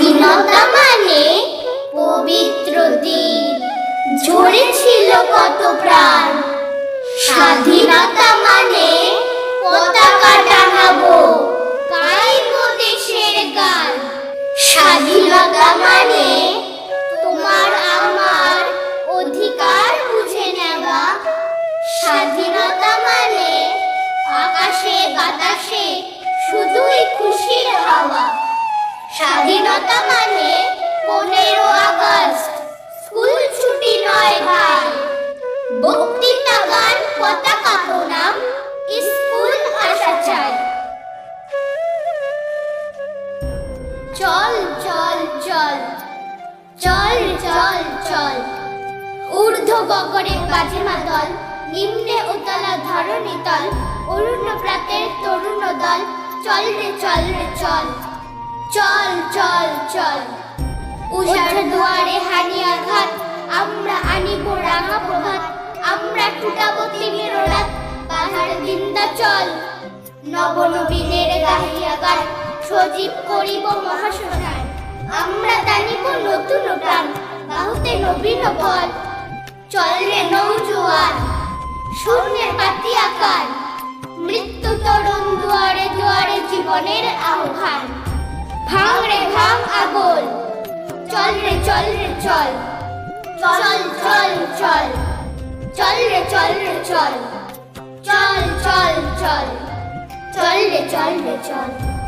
স্বাধীনতা মানে পবিত্র দিন। ঝরেছিল কত প্রাণ। স্বাধীনতা মানে পতাকা টাঙাবো, গাইবো দেশের গান। স্বাধীনতা মানে স্বাধীনতা মানে পনেরো আগস্ট। স্কুল ছুটি মাদল নিম্নে উতলা ধরণী তল অরুণ প্রাতের তরুণ দল, চল রে চল রে, চল। চল চল চল। উষার দুয়ারে হানি আঘাত আমরা আনিব রাঙা প্রভাত, আমরা টুটাবো তিমির রাত। পাহাড় দিন্দা চল, নবনবীনের গাহিয়া গান, সজীব করিব মহাশ্মশান। আমরা দানিব নতুন প্রাণ বাহুতে নবীন ফল চল রে নৌজোয়ান শূন্যের পাতি আকার। মৃত্যু তরুণ দুয়ারে দুয়ারে জীবনের আহ্বান। ভাঙ রে, ভাঙ আগুন। চল রে চল রে, চল। চল চল চল। চল রে চল রে, চল। চল চল চল। চল রে চল রে, চল।